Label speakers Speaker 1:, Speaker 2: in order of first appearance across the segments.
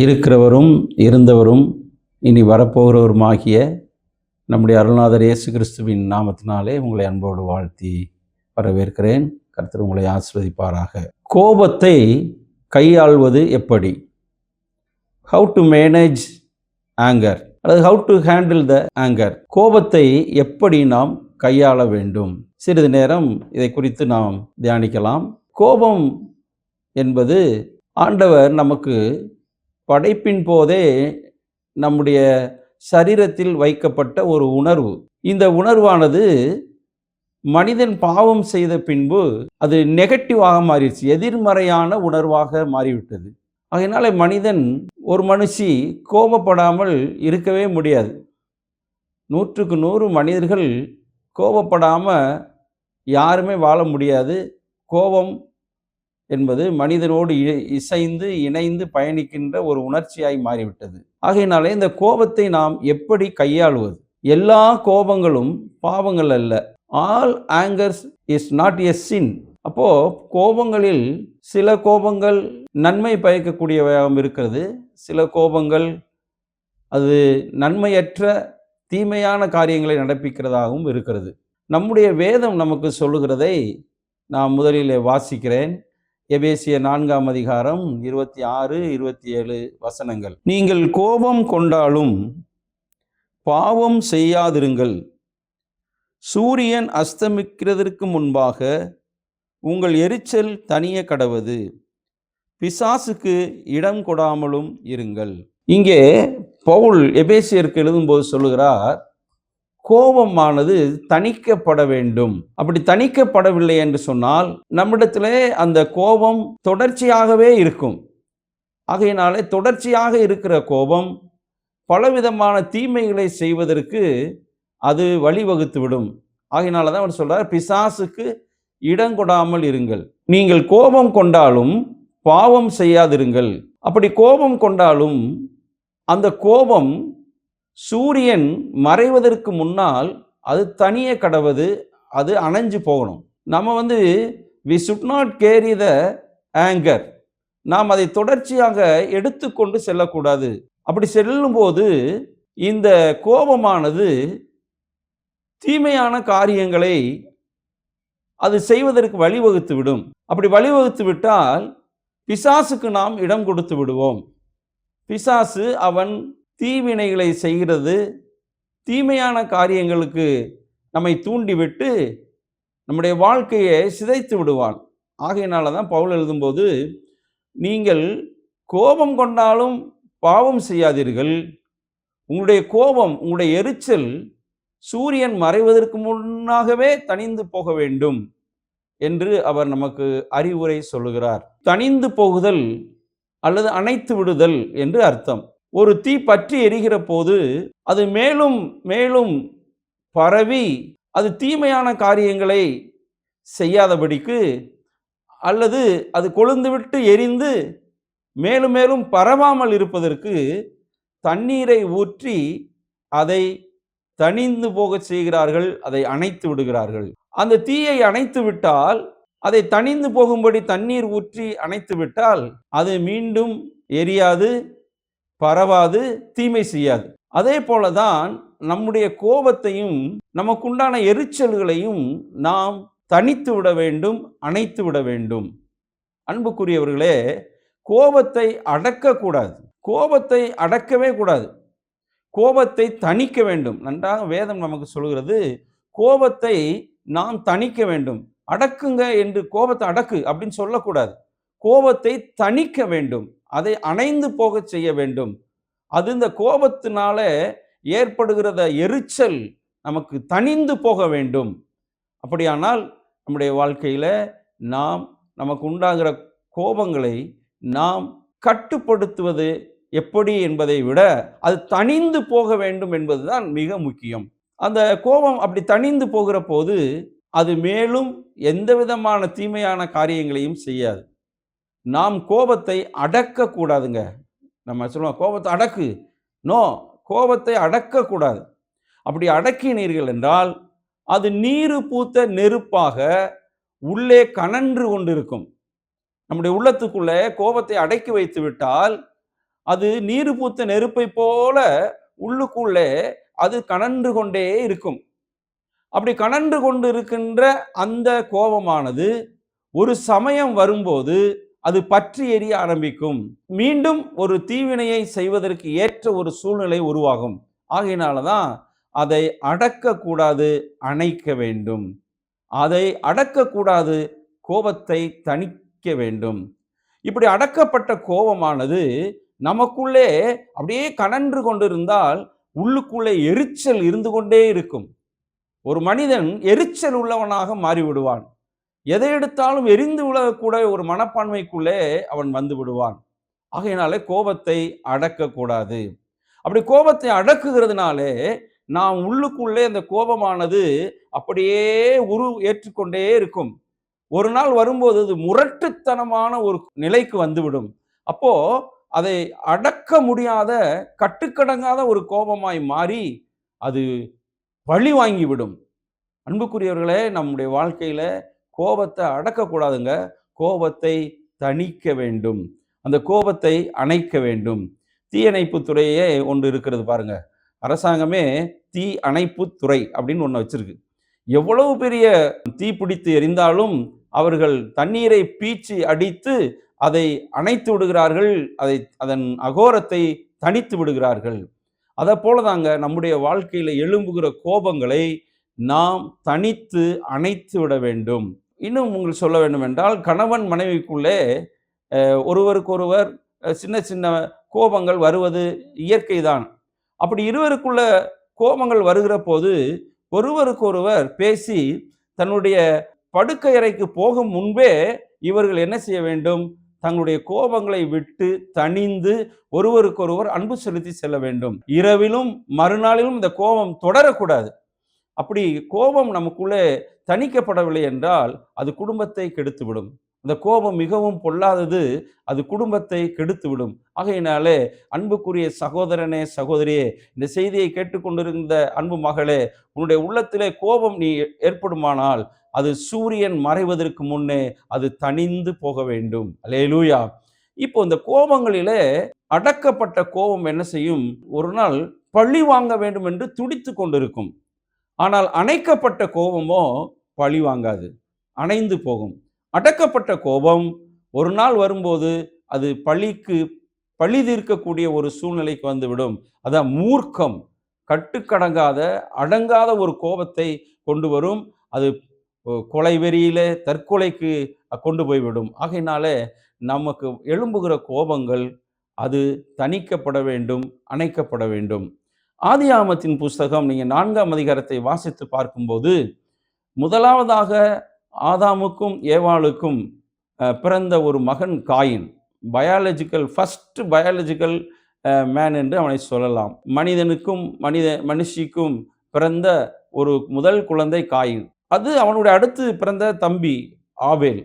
Speaker 1: இருக்கிறவரும் இருந்தவரும் இனி வரப்போகிறவருமாகிய நம்முடைய அருள்நாதர் இயேசு கிறிஸ்துவின் நாமத்தினாலே உங்களை அன்போடு வாழ்த்தி வரவேற்கிறேன். கருத்தர் உங்களை ஆசிர்வதிப்பாராக. கோபத்தை கையாள்வது எப்படி? ஹவு டு மேனேஜ் ஆங்கர் அல்லது how to handle the anger கோபத்தை எப்படி நாம் கையாள வேண்டும்? சிறிது நேரம் இதை குறித்து நாம் தியானிக்கலாம். கோபம் என்பது ஆண்டவர் நமக்கு படைப்பின் போதே நம்முடைய சரீரத்தில் வைக்கப்பட்ட ஒரு உணர்வு. இந்த உணர்வானது மனிதன் பாவம் செய்த பின்பு அது நெகட்டிவாக மாறிடுச்சு. எதிர்மறையான உணர்வாக மாறிவிட்டது. அதனால் மனிதன் ஒரு மனுஷி கோபப்படாமல் இருக்கவே முடியாது. நூற்றுக்கு நூறு மனிதர்கள் கோபப்படாமல் யாருமே வாழ முடியாது. கோபம் என்பது மனிதனோடு இ- இசைந்து இணைந்து பயணிக்கின்ற ஒரு உணர்ச்சியாய் மாறிவிட்டது. ஆகையினாலே இந்த கோபத்தை நாம் எப்படி கையாளுவது? எல்லா கோபங்களும் பாவங்கள் அல்ல. All angers is not a sin அப்போ கோபங்களில் சில கோபங்கள் நன்மை பயக்கக்கூடியவையாகவும் இருக்கிறது. சில கோபங்கள் அது நன்மையற்ற தீமையான காரியங்களை நடப்பிக்கிறதாகவும் இருக்கிறது. நம்முடைய வேதம் நமக்கு சொல்லுகிறதை நான் முதலிலே வாசிக்கிறேன். எபேசிய நான்காம் அதிகாரம் இருபத்தி ஆறு இருபத்தி ஏழு வசனங்கள். நீங்கள் கோபம் கொண்டாலும் பாவம் செய்யாதிருங்கள். சூரியன் அஸ்தமிக்கிறதற்கு முன்பாக உங்கள் எரிச்சல் தனிய கடவது. பிசாசுக்கு இடம் கொடாமலும் இருங்கள். இங்கே பவுல் எபேசியருக்கு எழுதும்போது சொல்லுகிறார் கோபமானது தணிக்கப்பட வேண்டும். அப்படி தணிக்கப்படவில்லை என்று சொன்னால் நம்மிடத்திலே அந்த கோபம் தொடர்ச்சியாகவே இருக்கும். ஆகையினாலே தொடர்ச்சியாக இருக்கிற கோபம் பலவிதமான தீமைகளை செய்வதற்கு அது வழிவகுத்துவிடும் ஆகையினால தான் அவர் சொல்கிறார் பிசாசுக்கு இடங்கொடாமல் இருங்கள். நீங்கள் கோபம் கொண்டாலும் பாவம் செய்யாதிருங்கள். அப்படி கோபம் கொண்டாலும் அந்த கோபம் சூரியன் மறைவதற்கு முன்னால் அது தனியே கடவது அது அணைஞ்சு போகணும். நம்ம வந்து we should not carry the anger நாம் அதை தொடர்ச்சியாக எடுத்துக்கொண்டு செல்லக்கூடாது. அப்படி செல்லும்போது இந்த கோபமானது தீமையான காரியங்களை அது செய்வதற்கு வழிவகுத்து விடும். அப்படி வழிவகுத்து விட்டால் பிசாசுக்கு நாம் இடம் கொடுத்து விடுவோம். பிசாசு அவன் தீவினைகளை செய்கிறது. தீமையான காரியங்களுக்கு நம்மை தூண்டிவிட்டு நம்முடைய வாழ்க்கையை சிதைத்து விடுவான். ஆகையினால தான் பவுல் எழுதும்போது நீங்கள் கோபம் கொண்டாலும் பாவம் செய்யாதீர்கள். உங்களுடைய கோபம் உங்களுடைய எரிச்சல் சூரியன் மறைவதற்கு முன்னாகவே தணிந்து போக வேண்டும் என்று அவர் நமக்கு அறிவுரை சொல்லுகிறார். தணிந்து போகுதல் அல்லது அணைத்து விடுதல் என்று அர்த்தம். ஒரு தீ பற்றி எரிகிற போது அது மேலும் மேலும் பரவி அது தீமையான காரியங்களை செய்யாதபடிக்கு அல்லது அது கொழுந்துவிட்டு எரிந்து மேலும் மேலும் பரவாமல் இருப்பதற்கு தண்ணீரை ஊற்றி அதை தணிந்து போகச் செய்கிறார்கள் அதை அணைத்து விடுகிறார்கள். அந்த தீயை அணைத்து விட்டால் அதை தணிந்து போகும்படி தண்ணீர் ஊற்றி அணைத்து விட்டால் அது மீண்டும் எரியாது பரவாது தீமை செய்யாது. அதே போல தான் நம்முடைய கோபத்தையும் நமக்குண்டான எரிச்சல்களையும் நாம் தணித்து விட வேண்டும் அணைத்து விட வேண்டும். அன்புக்குரியவர்களே கோபத்தை அடக்கக்கூடாது. கோபத்தை அடக்கவே கூடாது. கோபத்தை தணிக்க வேண்டும். நன்றாக வேதம் நமக்கு சொல்கிறது கோபத்தை நாம் தணிக்க வேண்டும். அடக்குங்க என்று கோபத்தை அடக்கு அப்படின்னு சொல்லக்கூடாது. கோபத்தை தணிக்க வேண்டும். அதை அணைந்து போகச் செய்ய வேண்டும். அது இந்த கோபத்தினால ஏற்படுகிறத எரிச்சல் நமக்கு தணிந்து போக வேண்டும். அப்படியானால் நம்முடைய வாழ்க்கையில் நாம் நமக்கு உண்டாகிற கோபங்களை நாம் கட்டுப்படுத்துவது எப்படி என்பதை விட அது தணிந்து போக வேண்டும் என்பதுதான் மிக முக்கியம். அந்த கோபம் அப்படி தணிந்து போகிற போது அது மேலும் எந்த விதமான தீமையான காரியங்களையும் செய்யாது. நாம் கோபத்தை அடக்கக்கூடாதுங்க. நம்ம சொல்லுவோம் கோபத்தை அடக்கு. நோ கோபத்தை அடக்கக்கூடாது. அப்படி அடக்கினீர்கள் என்றால் அது நீரு பூத்த நெருப்பாக உள்ளே கனன்று கொண்டிருக்கும். நம்முடைய உள்ளத்துக்குள்ளே கோபத்தை அடக்கி வைத்து விட்டால் அது நீர் பூத்த நெருப்பை போல உள்ளுக்குள்ளே அது கனன்று கொண்டே இருக்கும். அப்படி கனன்று கொண்டு இருக்கின்ற அந்த கோபமானது ஒரு சமயம் வரும்போது அது பற்றி எரிய ஆரம்பிக்கும். மீண்டும் ஒரு தீவினையை செய்வதற்கு ஏற்ற ஒரு சூழ்நிலை உருவாகும். ஆகையினால தான் அதை அடக்கக்கூடாது அணைக்க வேண்டும். அதை அடக்கக்கூடாது கோபத்தை தணிக்க வேண்டும். இப்படி அடக்கப்பட்ட கோபமானது நமக்குள்ளே அப்படியே கனன்று கொண்டிருந்தால் உள்ளுக்குள்ளே எரிச்சல் இருந்து கொண்டே இருக்கும். ஒரு மனிதன் எரிச்சல் உள்ளவனாக மாறிவிடுவான். எதை எடுத்தாலும் எரிந்து விழக்கூடிய ஒரு மனப்பான்மைக்குள்ளே அவன் வந்து விடுவான். ஆகையினாலே கோபத்தை அடக்கக்கூடாது. அப்படி கோபத்தை அடக்குகிறதுனாலே நாம் உள்ளுக்குள்ளே அந்த கோபமானது அப்படியே உரு ஏற்றுக்கொண்டே இருக்கும். ஒரு நாள் வரும்போது அது முரட்டுத்தனமான ஒரு நிலைக்கு வந்துவிடும். அப்போ அதை அடக்க முடியாத கட்டுக்கடங்காத ஒரு கோபமாய் மாறி அது பழி வாங்கிவிடும் அன்புக்குரியவர்களே நம்முடைய வாழ்க்கையில கோபத்தை அடக்கக்கூடாதுங்க. கோபத்தை தணிக்க வேண்டும். அந்த கோபத்தை அணைக்க வேண்டும். தீயணைப்பு துறையே ஒன்று இருக்கிறது பாருங்க. அரசாங்கமே தீ அணைப்பு துறை அப்படின்னு ஒன்று வச்சிருக்கு. எவ்வளவு பெரிய தீ பிடித்து எரிந்தாலும் அவர்கள் தண்ணீரை பீச்சி அடித்து அதை அணைத்து விடுகிறார்கள். அதை அதன் அகோரத்தை தணித்து விடுகிறார்கள். அதை போல தாங்க நம்முடைய வாழ்க்கையில் எழும்புகிற கோபங்களை நாம் தனித்து அணைத்து விட வேண்டும். இன்னும் உங்களுக்கு சொல்ல வேண்டும் என்றால் கணவன் மனைவிக்குள்ளே ஒருவருக்கொருவர் சின்ன சின்ன கோபங்கள் வருவது இயற்கைதான். அப்படி இருவருக்குள்ள கோபங்கள் வருகிற போது ஒருவருக்கொருவர் பேசி தன்னுடைய படுக்கை அறைக்கு போகும் முன்பே இவர்கள் என்ன செய்ய வேண்டும்? தங்களுடைய கோபங்களை விட்டு தணிந்து ஒருவருக்கொருவர் அன்பு செலுத்தி செல்ல வேண்டும். இரவிலும் மறுநாளிலும் இந்த கோபம் தொடரக்கூடாது. அப்படி கோபம் நமக்குள்ளே தணிக்கப்படவில்லை என்றால் அது குடும்பத்தை கெடுத்துவிடும். அந்த கோபம் மிகவும் பொல்லாதது அது குடும்பத்தை கெடுத்துவிடும். ஆகையினாலே அன்புக்குரிய சகோதரனே சகோதரியே இந்த செய்தியை கேட்டுக்கொண்டிருந்த அன்பு மகளே உன்னுடைய உள்ளத்திலே கோபம் நீ ஏற்படுமானால் அது சூரியன் மறைவதற்கு முன்னே அது தணிந்து போக வேண்டும். அலேலூயா இப்போ இந்த கோபங்களிலே அடக்கப்பட்ட கோபம் என்ன செய்யும்? ஒரு நாள் பழி வாங்க வேண்டும் என்று துடித்து கொண்டிருக்கும். ஆனால் அணைக்கப்பட்ட கோபமோ பழி வாங்காது அணைந்து போகும். அடக்கப்பட்ட கோபம் ஒரு நாள் வரும்போது அது பழிக்கு பழி தீர்க்கக்கூடிய ஒரு சூழ்நிலைக்கு வந்துவிடும். அதான் மூர்க்கம். கட்டுக்கடங்காத அடங்காத ஒரு கோபத்தை கொண்டு வரும். அது கொலை வெறியில தற்கொலைக்கு கொண்டு போய்விடும். ஆகையினாலே நமக்கு எழும்புகிற கோபங்கள் அது தணிக்கப்பட வேண்டும் அணைக்கப்பட வேண்டும். ஆதியாமத்தின் புஸ்தகம் நீங்கள் நான்காம் அதிகாரத்தை வாசித்து பார்க்கும்போது முதலாவதாக ஆதாமுக்கும் ஏவாளுக்கும் பிறந்த ஒரு மகன் Cain. Biological first biological man என்று அவனை சொல்லலாம். மனிதனுக்கும் மனித மனுஷிக்கும் பிறந்த ஒரு முதல் குழந்தை காயின். அது அவனுடைய அடுத்து பிறந்த தம்பி ஆவேல்.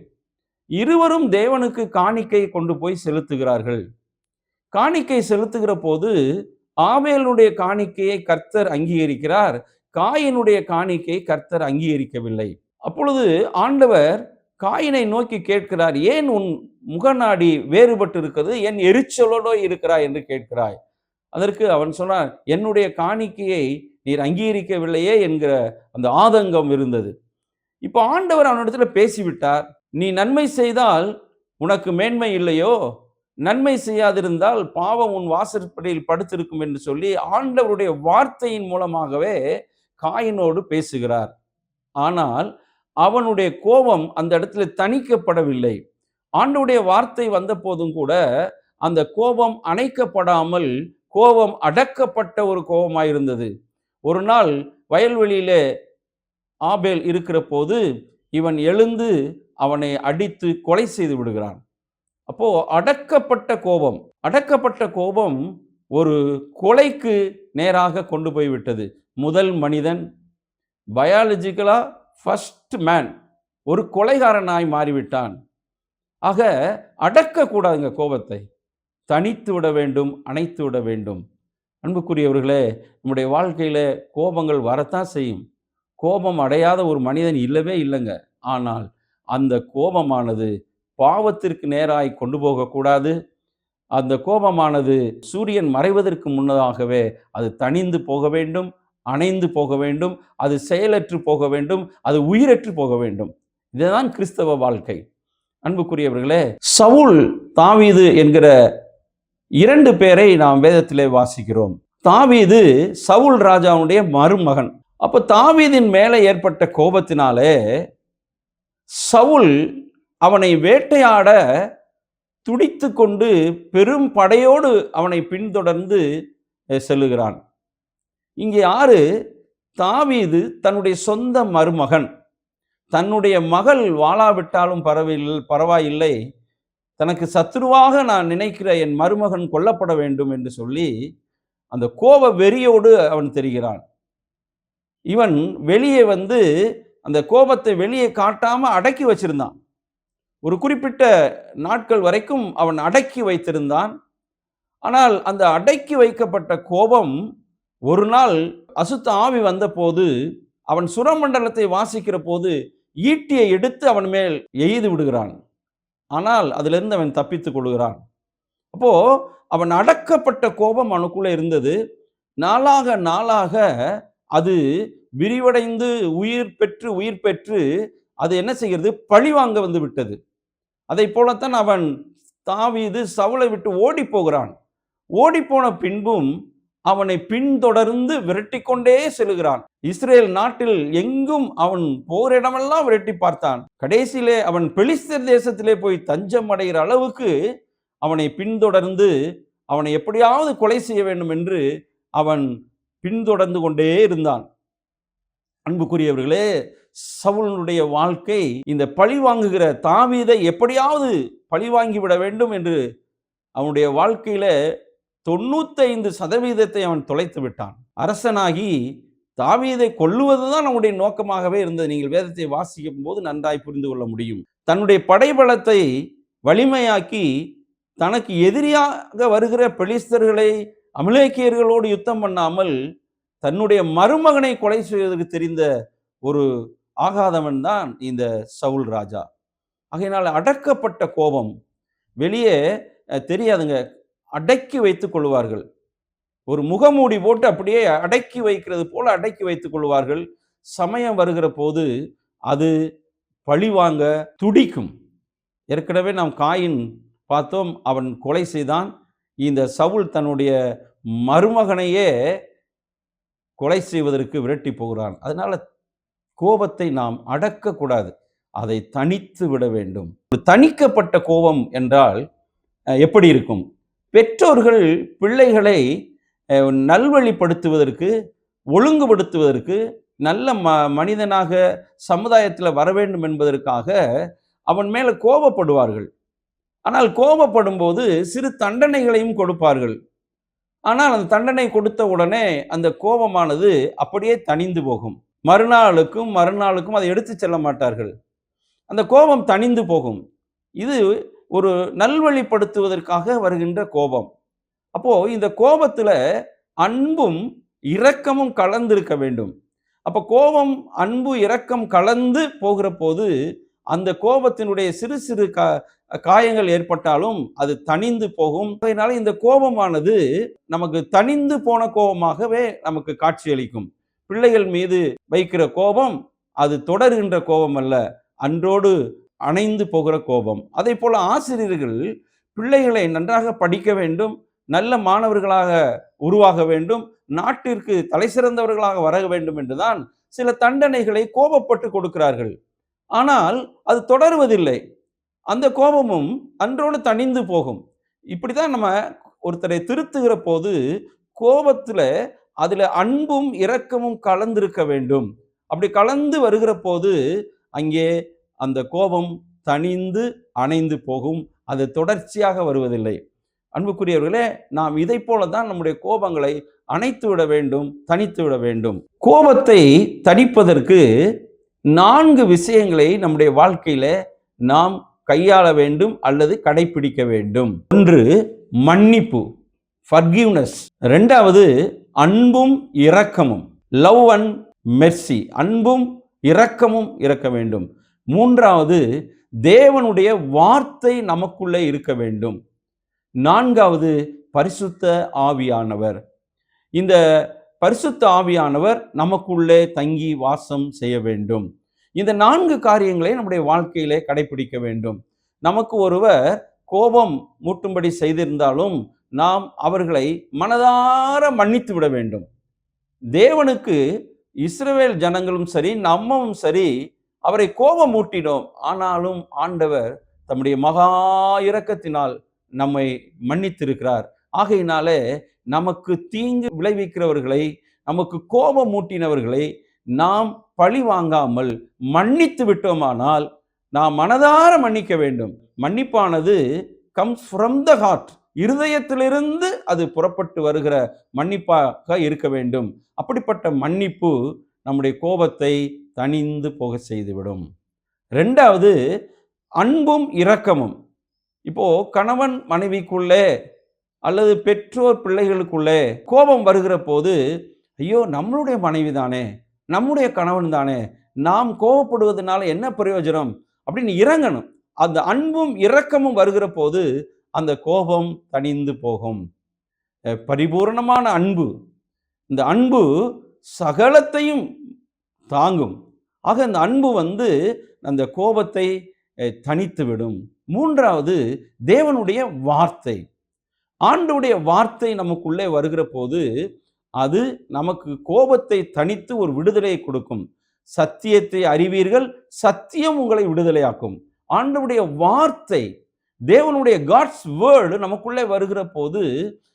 Speaker 1: இருவரும் தேவனுக்கு காணிக்கை கொண்டு போய் செலுத்துகிறார்கள். காணிக்கை செலுத்துகிற போது ஆவேலுடைய காணிக்கையை கர்த்தர் அங்கீகரிக்கிறார். காயினுடைய காணிக்கையை கர்த்தர் அங்கீகரிக்கவில்லை. அப்பொழுது ஆண்டவர் காயினை நோக்கி கேட்கிறார் ஏன் உன் முகநாடி வேறுபட்டு இருக்கிறது என் எரிச்சலோடோ இருக்கிறாய்? என்று கேட்கிறாய். அதற்கு அவன் சொன்னார் என்னுடைய காணிக்கையை நீர் அங்கீகரிக்கவில்லையே என்கிற அந்த ஆதங்கம் இருந்தது. இப்போ ஆண்டவர் அவனிடத்துல பேசிவிட்டார் நீ நன்மை செய்தால் உனக்கு மேன்மை இல்லையோ? நன்மை செய்யாதிருந்தால் பாவம் உன் வாசற்படியில் படுத்திருக்கும் என்று சொல்லி ஆண்டவருடைய வார்த்தையின் மூலமாகவே காயினோடு பேசுகிறார். ஆனால் அவனுடைய கோபம் அந்த இடத்துல தணிக்கப்படவில்லை. ஆண்டுடைய வார்த்தை வந்த போதும் கூட அந்த கோபம் அணைக்கப்படாமல் கோபம் அடக்கப்பட்ட ஒரு கோபமாயிருந்தது. ஒரு நாள் வயல்வெளியிலே ஆபேல் இருக்கிற போது இவன் எழுந்து அவனை அடித்து கொலை செய்து விடுகிறான். அப்போது அடக்கப்பட்ட கோபம் அடக்கப்பட்ட கோபம் ஒரு கொலைக்கு நேராக கொண்டு போய்விட்டது முதல் மனிதன் பயாலஜிக்கலாக ஃபஸ்ட் மேன் ஒரு கொலைகாரனாய் மாறிவிட்டான். ஆக அடக்கக்கூடாதுங்க கோபத்தை. தனித்து விட வேண்டும் அணைத்து விட வேண்டும். அன்புக்குரியவர்களே நம்முடைய வாழ்க்கையில் கோபங்கள் வரத்தான் செய்யும். கோபம் அடையாத ஒரு மனிதன் இல்லவே இல்லைங்க. ஆனால் அந்த கோபமானது பாவத்திற்கு நேராய் கொண்டு போகக்கூடாது. அந்த கோபமானது சூரியன் மறைவதற்கு முன்னதாகவே அது தணிந்து போக வேண்டும் அணைந்து போக வேண்டும் அது செயலற்று போக வேண்டும் அது உயிரற்று போக வேண்டும். இதுதான் கிறிஸ்தவ வாழ்க்கை. அன்புக்குரியவர்களே சவுல் தாவீது என்கிற இரண்டு பேரை நாம் வேதத்திலே வாசிக்கிறோம். தாவீது சவுல் ராஜாவுடைய மருமகன். அப்போ தாவீதின் மேலே ஏற்பட்ட கோபத்தினாலே சவுல் அவனை வேட்டையாட துடித்து கொண்டு பெரும் படையோடு அவனை பின்தொடர்ந்து செல்லுகிறான். இங்கே யாரு தாவீது தன்னுடைய சொந்த மருமகன். தன்னுடைய மகள் வாழாவிட்டாலும் பரவாயில்லை பரவாயில்லை. தனக்கு சத்ருவாக நான் நினைக்கிற என் மருமகன் கொல்லப்பட வேண்டும் என்று சொல்லி அந்த கோப வெறியோடு அவன் தெரிகிறான். இவன் வெளியே வந்து அந்த கோபத்தை வெளியே காட்டாமல் அடக்கி வச்சிருந்தான். ஒரு குறிப்பிட்ட நாட்கள் வரைக்கும் அவன் அடக்கி வைத்திருந்தான். ஆனால் அந்த அடக்கி வைக்கப்பட்ட கோபம் ஒரு நாள் அசுத்த ஆவி வந்தபோது அவன் சுரமண்டலத்தை வாசிக்கிற போது ஈட்டியை எடுத்து அவன் மேல் எய்து விடுகிறான். ஆனால் அதிலிருந்து அவன் தப்பித்துக் கொள்கிறான். அப்போ அவன் அடக்கப்பட்ட கோபம் அவனுக்குள்ளே இருந்தது. நாளாக நாளாக அது விரிவடைந்து உயிர் பெற்று உயிர் பெற்று அது என்ன செய்கிறது? பழிவாங்க வந்து விட்டது. அதை போலத்தான் அவன் தாவீது சவுளை விட்டு ஓடி போகிறான் ஓடிப்போன பின்பும் அவனை பின்தொடர்ந்து விரட்டிக்கொண்டே செல்கிறான். இஸ்ரேல் நாட்டில் எங்கும் அவன் போரிடமெல்லாம் விரட்டி பார்த்தான். கடைசியிலே அவன் பெலிஸ்தர் தேசத்திலே போய் தஞ்சம் அடைகிற அளவுக்கு அவனை பின்தொடர்ந்து அவனை எப்படியாவது கொலை செய்ய வேண்டும் என்று அவன் பின்தொடர்ந்து கொண்டே இருந்தான். அன்புக்குரியவர்களே சவுலனுடைய வாழ்க்கை இந்த பழி வாங்குகிற தாவீதை எப்படியாவது பழி வாங்கிவிட வேண்டும் என்று அவனுடைய வாழ்க்கையில தொண்ணூத்தைந்து சதவீதத்தை அவன் தொலைத்து விட்டான். அரசனாகி தாவீதை கொல்லுவதுதான் அவனுடைய நோக்கமாகவே இருந்தது. நீங்கள் வேதத்தை வாசிக்கும் போது நன்றாய் புரிந்து கொள்ள முடியும். தன்னுடைய படைபலத்தை வலிமையாக்கி தனக்கு எதிரியாக வருகிற பெலிஸ்தர்களை அமிலேக்கியர்களோடு யுத்தம் பண்ணாமல் தன்னுடைய மருமகனை கொலை செய்வதற்கு தெரிந்த ஒரு ஆகாதவன் தான் இந்த சவுல் ராஜா. ஆகையினால் அடக்கப்பட்ட கோபம் வெளியே தெரியாதுங்க. அடக்கி வைத்துக் கொள்வார்கள். ஒரு முகமூடி போட்டு அப்படியே அடக்கி வைக்கிறது போல அடக்கி வைத்துக் கொள்வார்கள். சமயம் வருகிற போது அது பழிவாங்க துடிக்கும். ஏற்கனவே நாம் காயின் பார்த்தோம் அவன் கொலை செய்தான். இந்த சவுல் தன்னுடைய மருமகனையே கொலை செய்வதற்கு விரட்டி போகிறான். அதனால கோபத்தை நாம் அடக்கக்கூடாது. அதை தனித்து விட வேண்டும். ஒரு தணிக்கப்பட்ட கோபம் என்றால் எப்படி இருக்கும்? பெற்றோர்கள் பிள்ளைகளை நல்வழிப்படுத்துவதற்கு ஒழுங்குபடுத்துவதற்கு நல்ல ம மனிதனாக சமுதாயத்தில் வர வேண்டும் என்பதற்காக அவன் மேலே கோபப்படுவார்கள். ஆனால் கோபப்படும் போது சிறு தண்டனைகளையும் கொடுப்பார்கள். ஆனால் அந்த தண்டனை கொடுத்த உடனே அந்த கோபமானது அப்படியே தணிந்து போகும். மறுநாளுக்கும் மறுநாளுக்கும் அதை எடுத்து செல்ல மாட்டார்கள். அந்த கோபம் தணிந்து போகும். இது ஒரு நல்வழிப்படுத்துவதற்காக வருகின்ற கோபம். அப்போ இந்த கோபத்துல அன்பும் இரக்கமும் கலந்திருக்க வேண்டும். அப்ப கோபம் அன்பு இரக்கம் கலந்து போகிற போது அந்த கோபத்தினுடைய சிறு சிறு கா காயங்கள் ஏற்பட்டாலும் அது தணிந்து போகும். அதனால இந்த கோபமானது நமக்கு தணிந்து போன கோபமாகவே நமக்கு காட்சியளிக்கும். பிள்ளைகள் மீது வைக்கிற கோபம் அது தொடர்கின்ற கோபம் அல்ல. அன்றோடு அணைந்து போகிற கோபம். அதே போல ஆசிரியர்கள் பிள்ளைகளை நன்றாக படிக்க வேண்டும் நல்ல மாணவர்களாக உருவாக வேண்டும் நாட்டிற்கு தலை சிறந்தவர்களாக வர வேண்டும் என்றுதான் சில தண்டனைகளை கோபப்பட்டு கொடுக்கிறார்கள். ஆனால் அது தொடருவதில்லை. அந்த கோபமும் அன்றோடு தணிந்து போகும். இப்படிதான் நம்ம ஒருத்தரை திருத்துகிற போது கோபத்தில் அதில் அன்பும் இரக்கமும் கலந்திருக்க வேண்டும். அப்படி கலந்து வருகிற போது அங்கே அந்த கோபம் தணிந்து அணைந்து போகும். அது தொடர்ச்சியாக வருவதில்லை. அன்புக்குரியவர்களே நாம் இதை போல தான் நம்முடைய கோபங்களை அணைத்து விட வேண்டும் தணித்து விட வேண்டும். கோபத்தை தணிப்பதற்கு நான்கு விஷயங்களை நம்முடைய வாழ்க்கையில நாம் கையாள வேண்டும் அல்லது கடைபிடிக்க வேண்டும். ஒன்று மன்னிப்பு ஃபர்கிவ்னஸ் ரெண்டாவது அன்பும் இரக்கமும். Love and mercy. அன்பும் இரக்கமும் இருக்க வேண்டும். மூன்றாவது தேவனுடைய வார்த்தை நமக்குள்ளே இருக்க வேண்டும். நான்காவது பரிசுத்த ஆவியானவர். இந்த பரிசுத்த ஆவியானவர் நமக்குள்ளே தங்கி வாசம் செய்ய வேண்டும். இந்த நான்கு காரியங்களை நம்முடைய வாழ்க்கையிலே கடைபிடிக்க வேண்டும். நமக்கு ஒருவர் கோபம் மூட்டும்படி செய்திருந்தாலும் நாம் அவர்களை மனதார மன்னித்து விட வேண்டும். தேவனுக்கு இஸ்ரவேல் ஜனங்களும் சரி நம்மவும் சரி அவரை கோபம் மூட்டினோம் ஆனாலும் ஆண்டவர் தம்முடைய மகா இரக்கத்தினால் நம்மை மன்னித்திருக்கிறார். ஆகையினாலே நமக்கு தீங்கு விளைவிக்கிறவர்களை நமக்கு கோபம் மூட்டினவர்களை நாம் பழி வாங்காமல் மன்னித்து விட்டோமானால் நாம் மனதார மன்னிக்க வேண்டும். மன்னிப்பானது கம்ஸ் ஃப்ரம் த ஹார்ட் இருதயத்திலிருந்து அது புறப்பட்டு வருகிற மன்னிப்பாக இருக்க வேண்டும். அப்படிப்பட்ட மன்னிப்பு நம்முடைய கோபத்தை தணிந்து போக செய்துவிடும். ரெண்டாவது அன்பும் இரக்கமும். இப்போ கணவன் மனைவிக்குள்ளே அல்லது பெற்றோர் பிள்ளைகளுக்குள்ளே கோபம் வருகிற போது ஐயோ நம்மளுடைய மனைவி தானே நம்முடைய கணவன் தானே நாம் கோபப்படுவதனால என்ன பிரயோஜனம்? அப்படின்னு இறங்கணும். அந்த அன்பும் இரக்கமும் வருகிற போது அந்த கோபம் தணிந்து போகும். பரிபூர்ணமான பரிபூரணமான அன்பு. இந்த அன்பு சகலத்தையும் தாங்கும். ஆக இந்த அன்பு வந்து அந்த கோபத்தை தனித்துவிடும் விடும் மூன்றாவது தேவனுடைய வார்த்தை. ஆண்டுடைய வார்த்தை நமக்குள்ளே வருகிற போது அது நமக்கு கோபத்தை தனித்து ஒரு விடுதலையை கொடுக்கும். சத்தியத்தை அறிவீர்கள் சத்தியம் உங்களை விடுதலையாக்கும். ஆண்டவுடைய வார்த்தை தேவனுடைய காட்ஸ் வேர்டு நமக்குள்ளே வருகிற போது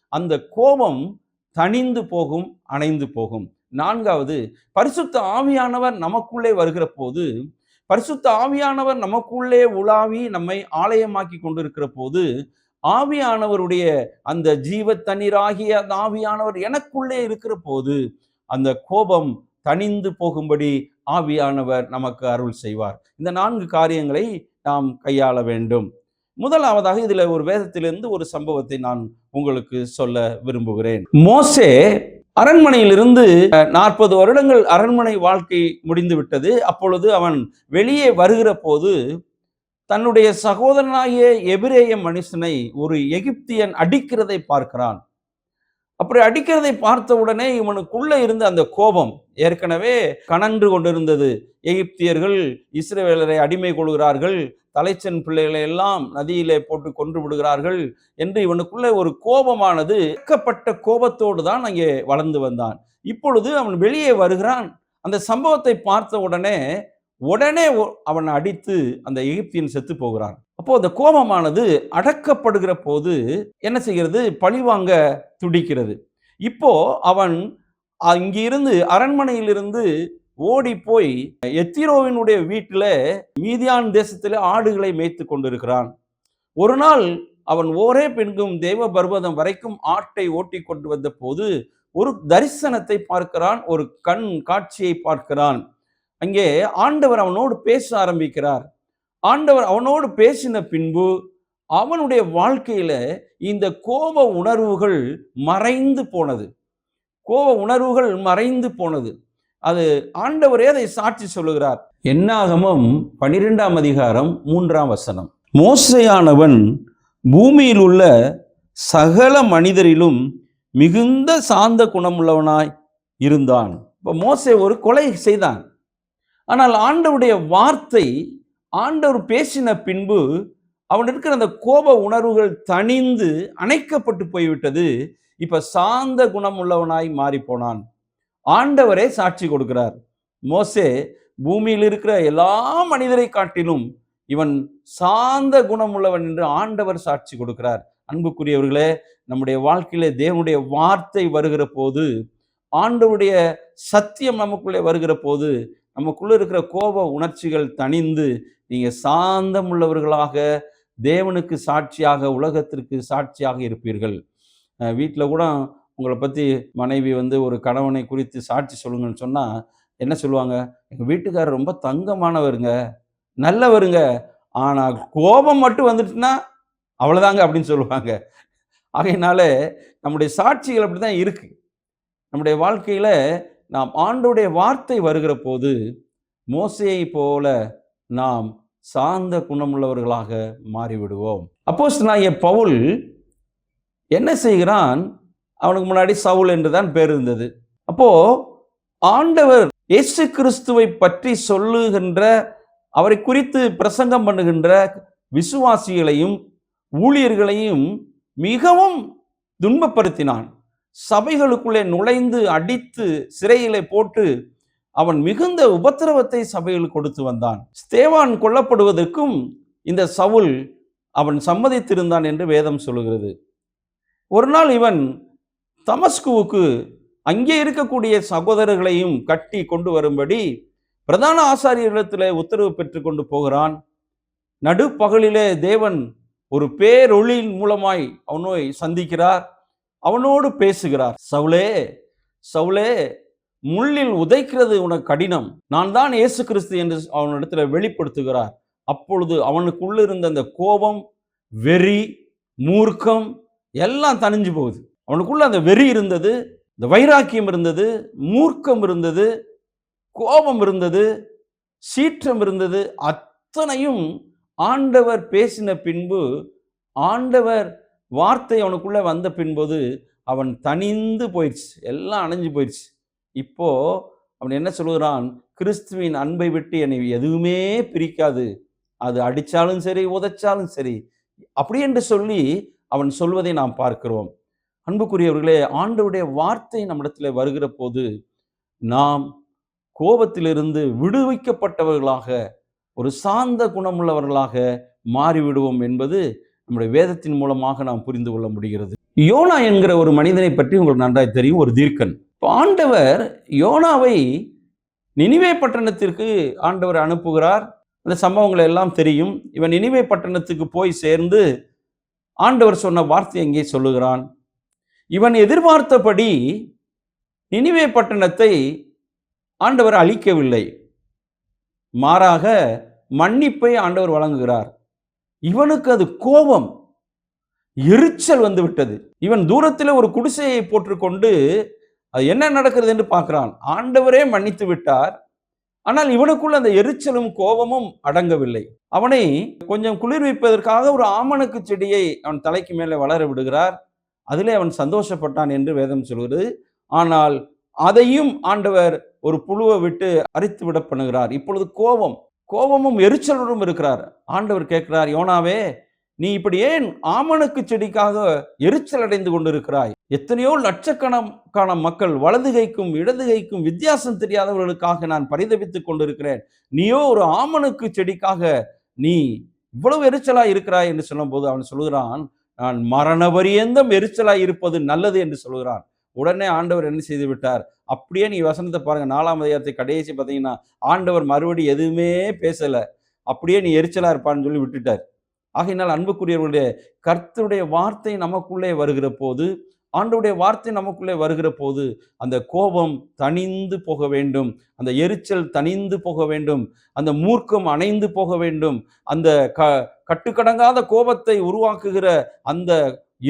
Speaker 1: அந்த கோபம் தணிந்து போகும் அணைந்து போகும். நான்காவது பரிசுத்த ஆவியானவர் நமக்குள்ளே வருகிற போது பரிசுத்த ஆவியானவர் நமக்குள்ளே உலாவி நம்மை ஆலயமாக்கி கொண்டிருக்கிற போது ஆவியானவருடைய அந்த ஜீவ தண்ணீராகிய அந்த ஆவியானவர் எனக்குள்ளே இருக்கிற போது அந்த கோபம் தணிந்து போகும்படி ஆவியானவர் நமக்கு அருள் செய்வார். இந்த நான்கு காரியங்களை நாம் கையாள வேண்டும். முதலாவதாக இதில் ஒரு வேதத்திலிருந்து ஒரு சம்பவத்தை நான் உங்களுக்கு சொல்ல விரும்புகிறேன். மோசே அரண்மனையிலிருந்து நாற்பது வருடங்கள் அரண்மனை வாழ்க்கை முடிந்து விட்டது அப்பொழுது அவன் வெளியே வருகிற போது தன்னுடைய சகோதரனாகிய எபிரேய மனுஷனை ஒரு எகிப்தியன் அடிக்கிறதை பார்க்கிறான். அப்படி அடிக்கிறதை பார்த்த உடனே இவனுக்குள்ளே இருந்த அந்த கோபம் ஏற்கனவே கனன்று கொண்டிருந்தது. எகிப்தியர்கள் இஸ்ரேலரை அடிமை கொள்கிறார்கள். தலைச்சன் பிள்ளைகளை எல்லாம் நதியிலே போட்டு கொன்று விடுகிறார்கள் என்று இவனுக்குள்ள ஒரு கோபமானது இக்கப்பட்ட கோபத்தோடு தான் அங்கே வளர்ந்து வந்தான். இப்பொழுது அவன் வெளியே வருகிறான். அந்த சம்பவத்தை பார்த்த உடனே உடனே ஒ- அவனை அடித்து அந்த எகிப்தியன் செத்து போகிறான். அப்போ அந்த கோபமானது அடக்கப்படுகிற போது என்ன செய்கிறது? பழிவாங்க துடிக்கிறது. இப்போ அவன் அங்கிருந்து அரண்மனையிலிருந்து ஓடி போய் எத்திரோவினுடைய வீட்டில் மீதியான் தேசத்தில் ஆடுகளை மேய்த்து கொண்டிருக்கிறான். ஒரு நாள் அவன் ஓரே பெண்கும் தேவ பர்வதம் வரைக்கும் ஆட்டை ஓட்டி கொண்டு வந்த போது ஒரு தரிசனத்தை பார்க்கிறான் ஒரு கண் காட்சியை பார்க்கிறான். அங்கே ஆண்டவர் அவனோடு பேச ஆரம்பிக்கிறார். ஆண்டவர் அவனோடு பேசின பின்பு அவனுடைய வாழ்க்கையில இந்த கோப உணர்வுகள் மறைந்து போனது. கோப உணர்வுகள் மறைந்து போனது. அது ஆண்டவரே அதை சாட்சி சொல்லுகிறார். என்னாகமம் பனிரெண்டாம் அதிகாரம் மூன்றாம் வசனம். மோசையானவன் பூமியில் உள்ள சகல மனிதரிலும் மிகுந்த சாந்த குணமுள்ளவனாய் இருந்தான். இப்போ மோசை ஒரு கொலை செய்தான். ஆனால் ஆண்டவுடைய வார்த்தை ஆண்டவர் பேசின பின்பு அவன் இருக்கிற அந்த கோப உணர்வுகள் தணிந்து அணைக்கப்பட்டு போய்விட்டது. இப்ப சாந்த குணம் உள்ளவனாய் மாறி போனான். ஆண்டவரே சாட்சி கொடுக்கிறார். மோசே பூமியில் இருக்கிற எல்லா மனிதரை காட்டிலும் இவன் சாந்த குணம் உள்ளவன் என்று ஆண்டவர் சாட்சி கொடுக்கிறார். அன்புக்குரியவர்களே நம்முடைய வாழ்க்கையில தேவனுடைய வார்த்தை வருகிற போது ஆண்டவருடைய சத்தியம் நமக்குள்ளே வருகிற போது நமக்குள்ள இருக்கிற கோப உணர்ச்சிகள் தணிந்து நீங்க சாந்தம் உள்ளவர்களாக தேவனுக்கு சாட்சியாக உலகத்திற்கு சாட்சியாக இருப்பீர்கள். வீட்டில் கூட உங்களை பற்றி மனைவி வந்து ஒரு கணவனை குறித்து சாட்சி சொல்லுங்கன்னு சொன்னால் என்ன சொல்லுவாங்க? எங்கள் வீட்டுக்காரர் ரொம்ப தங்கமானவருங்க நல்லவருங்க. ஆனால் கோபம் மட்டும் வந்துட்டுனா அவ்வளோதாங்க அப்படின்னு சொல்லுவாங்க. ஆகையினால நம்முடைய சாட்சிகள் அப்படி தான் இருக்குது நம்முடைய வாழ்க்கையில் நாம் ஆண்டோடைய வார்த்தை வருகிற போது மோசையை போல நாம் சார்ந்த குணமுள்ளவர்களாக மாறிவிடுவோம். அப்போஸ் நான் பவுல் என்ன செய்கிறான்? அவனுக்கு முன்னாடி சவுல் என்று தான் பேர் இருந்தது. அப்போ ஆண்டவர் இயேசு கிறிஸ்துவை பற்றி சொல்லுகின்ற அவரை குறித்து பிரசங்கம் பண்ணுகின்ற விசுவாசிகளையும் ஊழியர்களையும் மிகவும் துன்பப்படுத்தினான். சபைகளுக்குள்ளே நுழைந்து அடித்து சிறையிலே போட்டு அவன் மிகுந்த உபத்திரவத்தை சபையில் கொடுத்து வந்தான். ஸ்தேவான் கொல்லப்படுவதற்கும் இந்த சவுல் அவன் சம்மதித்திருந்தான் என்று வேதம் சொல்லுகிறது. ஒரு நாள் இவன் தமஸ்குவுக்கு அங்கே இருக்கக்கூடிய சகோதரர்களையும் கட்டி கொண்டு வரும்படி பிரதான ஆசாரியர்களிடத்தில் உத்தரவு பெற்று கொண்டு போகிறான். நடுப்பகலிலே தேவன் ஒரு பேரொளியின் மூலமாய் அவனை சந்திக்கிறார். அவனோடு பேசுகிறார். சவுலே சவுலே முள்ளில் உதைக்கிறது உனக்கு கடினம். நான் தான் இயேசு கிறிஸ்து என்று அவனிடத்துல வெளிப்படுத்துகிறார். அப்பொழுது அவனுக்குள்ள இருந்த அந்த கோபம் வெறி மூர்க்கம் எல்லாம் தணிஞ்சு போகுது. அவனுக்குள்ள அந்த வெறி இருந்தது இந்த வைராக்கியம் இருந்தது மூர்க்கம் இருந்தது கோபம் இருந்தது சீற்றம் இருந்தது. அத்தனையும் ஆண்டவர் பேசின பின்பு ஆண்டவர் வார்த்தை அவனுக்குள்ளே வந்த பின்போது அவன் தனிந்து போயிடுச்சு. எல்லாம் அணைஞ்சு போயிடுச்சு. இப்போது அவன் என்ன சொல்கிறான் கிறிஸ்துவின் அன்பை விட்டு என்னை எதுவுமே பிரிக்காது. அது அடித்தாலும் சரி உதைச்சாலும் சரி. அப்படி என்று சொல்லி அவன் சொல்வதை நாம் பார்க்கிறோம். அன்புக்குரியவர்களே ஆண்டவுடைய வார்த்தை நம்மிடத்தில் வருகிற போது நாம் கோபத்திலிருந்து விடுவிக்கப்பட்டவர்களாக ஒரு சாந்த குணமுள்ளவர்களாக மாறிவிடுவோம் என்பது நம்முடைய வேதத்தின் மூலமாக நாம் புரிந்து கொள்ள முடிகிறது. யோனா என்கிற ஒரு மனிதனை பற்றி உங்களுக்கு நன்றாய் தெரியும் ஒரு தீர்க்கன். இப்போ ஆண்டவர் யோனாவை நினிவே பட்டணத்திற்கு ஆண்டவர் அனுப்புகிறார். அந்த சம்பவங்கள் எல்லாம் தெரியும். இவன் நினிவே பட்டணத்துக்கு போய் சேர்ந்து ஆண்டவர் சொன்ன வார்த்தை எங்கே சொல்லுகிறான். இவன் எதிர்பார்த்தபடி நினைவே பட்டணத்தை ஆண்டவர் அழிக்கவில்லை. மாறாக மன்னிப்பை ஆண்டவர் வழங்குகிறார். இவனுக்கு அது கோபம் எரிச்சல் வந்துவிட்டது. இவன் தூரத்தில் ஒரு குடிசையை போட்டுக்கொண்டு அது என்ன நடக்கிறது என்று பார்க்கிறான். ஆண்டவரே மன்னித்து விட்டார். ஆனால் இவனுக்குள்ள அந்த எரிச்சலும் கோபமும் அடங்கவில்லை. அவனை கொஞ்சம் குளிர்விப்பதற்காக ஒரு ஆமணக்கு செடியை அவன் தலைக்கு மேலே வளர விடுகிறார். அதிலே அவன் சந்தோஷப்பட்டான் என்று வேதம் சொல்கிறது. ஆனால் அதையும் ஆண்டவர் ஒரு புழுவை விட்டு அரித்து விட பண்ணுகிறார். இப்பொழுது கோபம் கோபமும் எரிச்சலுடன் இருக்கிறார். ஆண்டவர் கேட்கிறார் யோனாவே நீ இப்படி ஏன் ஆமணக்கு செடிக்காக எரிச்சல் அடைந்து கொண்டிருக்கிறாய்? எத்தனையோ லட்சக்கணக்கான மக்கள் வலது கைக்கும் இடது கைக்கும் வித்தியாசம் தெரியாதவர்களுக்காக நான் பரிதவித்துக் கொண்டிருக்கிறேன். நீயோ ஒரு ஆமனுக்கு செடிக்காக நீ இவ்வளவு எரிச்சலாய் இருக்கிறாய் என்று சொல்லும்போது அவன் சொல்லுகிறான் நான் மரண பரியந்தம் எரிச்சலாய் இருப்பது நல்லது என்று சொல்லுகிறான். உடனே ஆண்டவர் என்ன செய்து விட்டார்? அப்படியே நீ வசனத்தை பாருங்க. நாலாம் அதிகாரத்தை கடைசி பார்த்தீங்கன்னா ஆண்டவர் மறுபடி எதுவுமே பேசலை. அப்படியே நீ எரிச்சலா இருப்பான்னு சொல்லி விட்டுட்டார். ஆகையினால் அன்புக்குரியவர்களுடைய கர்த்தருடைய வார்த்தை நமக்குள்ளே வருகிற போது ஆண்டவுடைய வார்த்தை நமக்குள்ளே வருகிற போது அந்த கோபம் தணிந்து போக வேண்டும் அந்த எரிச்சல் தணிந்து போக வேண்டும் அந்த மூர்க்கம் அணைந்து போக வேண்டும் அந்த க கட்டுக்கடங்காத கோபத்தை உருவாக்குகிற அந்த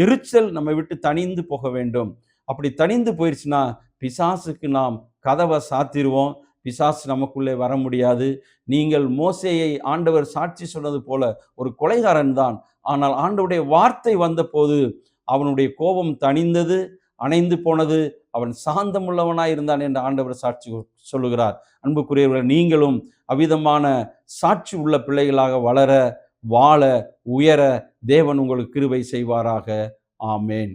Speaker 1: எரிச்சல் நம்மை விட்டு தணிந்து போக வேண்டும். அப்படி தணிந்து போயிடுச்சுன்னா பிசாசுக்கு நாம் கதவை சாத்திடுவோம். பிசாசு நமக்குள்ளே வர முடியாது. நீங்கள் மோசையை ஆண்டவர் சாட்சி சொன்னது போல ஒரு கொலைகாரன் தான். ஆனால் ஆண்டவுடைய வார்த்தை வந்தபோது அவனுடைய கோபம் தணிந்தது அணைந்து போனது. அவன் சாந்தமுள்ளவனாய் இருந்தான் என்று ஆண்டவர் சாட்சி சொல்லுகிறார். அன்புக்குரியவர்கள் நீங்களும் அவ்விதமான சாட்சி உள்ள பிள்ளைகளாக வளர வாழ உயர தேவன் உங்களுக்கு கிருபை செய்வாராக. ஆமேன்.